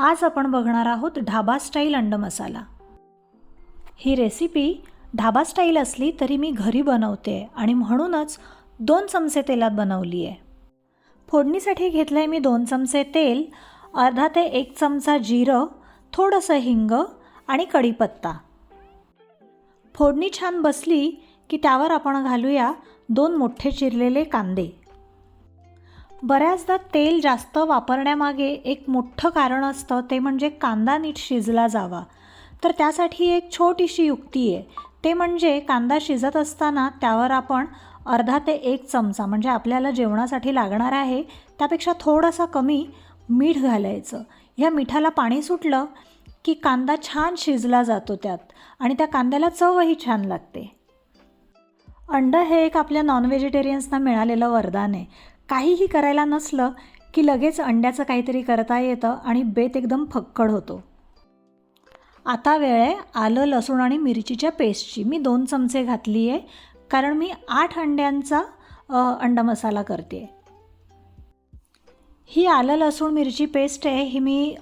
आज आपण बघणार आहोत ढाबा स्टाईल अंड मसाला. ही रेसिपी ढाबा स्टाईल असली तरी मी घरी बनवते आणि म्हणूनच दोन चमचे तेलात बनवली आहे. फोडणीसाठी घेतलं आहे मी दोन चमचे तेल अर्धा ते एक चमचा जिरं थोडंसं हिंग आणि कढीपत्ता. फोडणी छान बसली की त्यावर आपण घालूया दोन मोठे चिरलेले कांदे. बऱ्याचदा तेल जास्त वापरण्यामागे एक मोठं कारण असतं ते म्हणजे कांदा नीट शिजला जावा. तर त्यासाठी एक छोटीशी युक्ती आहे. ते म्हणजे कांदा शिजत असताना त्यावर आपण अर्धा ते एक चमचा म्हणजे आपल्याला जेवणासाठी लागणार आहे त्यापेक्षा थोडासा कमी मीठ घालायचं. ह्या मिठाला पाणी सुटलं की कांदा छान शिजला जातो त्यात आणि त्या कांद्याला चवही छान लागते. अंडं हे एक आपल्या नॉन व्हेजिटेरियन्सना मिळालेलं वरदान आहे. काहीही करायला नसलं की लगेच अंड्याचं काहीतरी करता येतं आणि बेत एकदम फक्कड होतो. आता वेळ आहे आलं लसूण आणि मिरचीच्या पेस्टची. मी दोन चमचे घातली आहे कारण मी आठ अंड्यांचा अंडा मसाला करते ही आलं लसूण मिरची पेस्ट आहे ही मी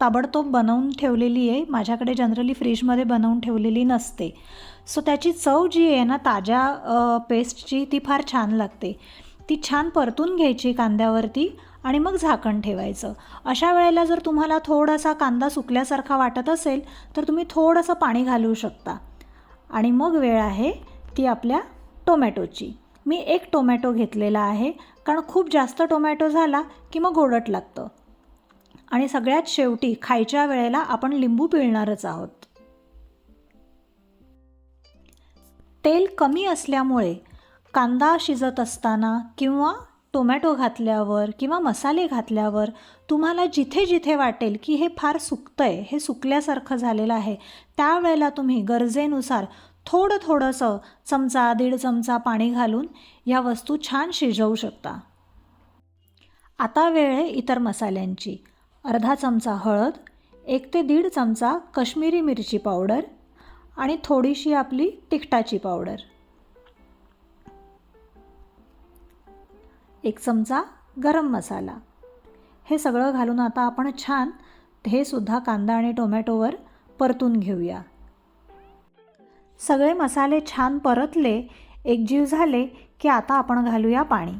ताबडतोब बनवून ठेवलेली आहे माझ्याकडे जनरली फ्रीजमध्ये बनवून ठेवलेली नसते. सो त्याची चव जी आहे ना ताज्या पेस्टची ती फार छान लागते. ती छान परतून घ्यायची कांद्यावरती आणि मग झाकण ठेवायचं. अशा वेळेला जर तुम्हाला थोडासा कांदा सुकल्यासारखा वाटत असेल तर तुम्ही थोडंसं पाणी घालू शकता. आणि मग वेळ आहे ती आपल्या टोमॅटोची. मी एक टोमॅटो घेतलेला आहे कारण खूप जास्त टोमॅटो झाला की मग गोडट लागतं. आणि सगळ्यात शेवटी खायच्या वेळेला आपण लिंबू पिळणारच आहोत. तेल कमी असल्यामुळे कांदा शिजत असताना किंवा टोमॅटो घातल्यावर किंवा मसाले घातल्यावर तुम्हाला जिथे जिथे वाटेल की हे फार सुकतं आहे हे सुकल्यासारखं झालेलं आहे त्यावेळेला तुम्ही गरजेनुसार थोडं थोडंसं चमचा दीड चमचा पाणी घालून या वस्तू छान शिजवू शकता. आता वेळ आहे इतर मसाल्यांची. अर्धा चमचा हळद एक ते दीड चमचा कश्मीरी मिरची पावडर आणि थोडीशी आपली तिखटाची पावडर. एक चमचा गरम मसाला. हे सगळं घालून आता आपण छान हे सुद्धा कांदा आणि टोमॅटोवर परतून घेऊया. सगळे मसाले छान परतले एकजीव झाले की आता आपण घालूया पाणी.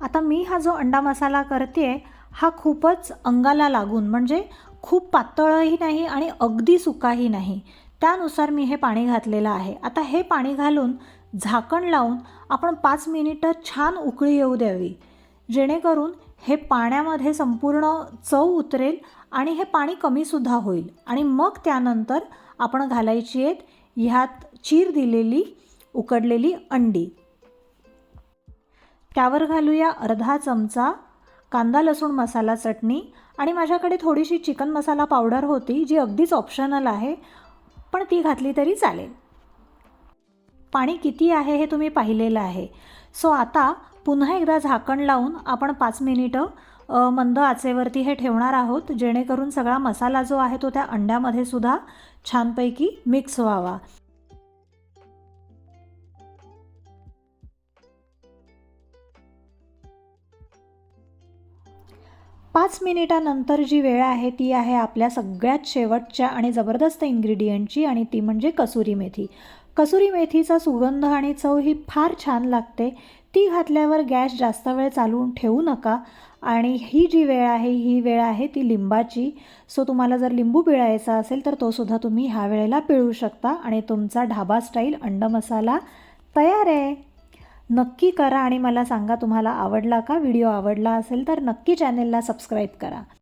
आता मी हा जो अंडा मसाला करते हा खूपच अंगाला लागून म्हणजे खूप पातळही नाही आणि अगदी सुकाही नाही. त्यानुसार मी हे पाणी घातलेलं आहे. आता हे पाणी घालून झाकण लावून आपण पाच मिनिटं छान उकळी येऊ द्यावी. जेणेकरून हे पाण्यामध्ये संपूर्ण चव उतरेल आणि हे पाणी कमीसुद्धा होईल. आणि मग त्यानंतर आपण घालायची आहेत ह्यात चीर दिलेली उकडलेली अंडी. त्यावर घालूया अर्धा चमचा कांदा लसूण मसाला चटणी आणि माझ्याकडे थोडीशी चिकन मसाला पावडर होती जी अगदीच ऑप्शनल आहे पण ती घातली तरी चालेल. पाणी किती आहे हे तुम्ही पाहिलेलं आहे. सो आता पुन्हा एकदा झाकण लावून आपण पाच मिनिटं मंद आचेवरती हे ठेवणार आहोत जेणेकरून सगळा मसाला जो आहे तो त्या अंड्यामध्ये सुद्धा छानपैकी मिक्स व्हावा. पाच मिनिटानंतर जी वेळ आहे ती आहे आपल्या सगळ्यात शेवटच्या आणि जबरदस्त इन्ग्रेडियंटची आणि ती म्हणजे कसुरी मेथी. कसुरी मेथीचा सुगंध आणि चव ही फार छान लागते. ती घातल्यावर गॅस जास्त वेळ चालवून ठेवू नका. आणि ही जी वेळ आहे ही वेळ आहे ती लिंबाची. सो तुम्हाला जर लिंबू पिळायचा असेल तर तोसुद्धा तुम्ही ह्या वेळेला पिळू शकता. आणि तुमचा ढाबा स्टाईल अंड मसाला तयार आहे. नक्की करा आणि मला सांगा तुम्हाला आवडला का? व्हिडिओ आवडला असेल तर नक्की चॅनेलला सबस्क्राईब करा.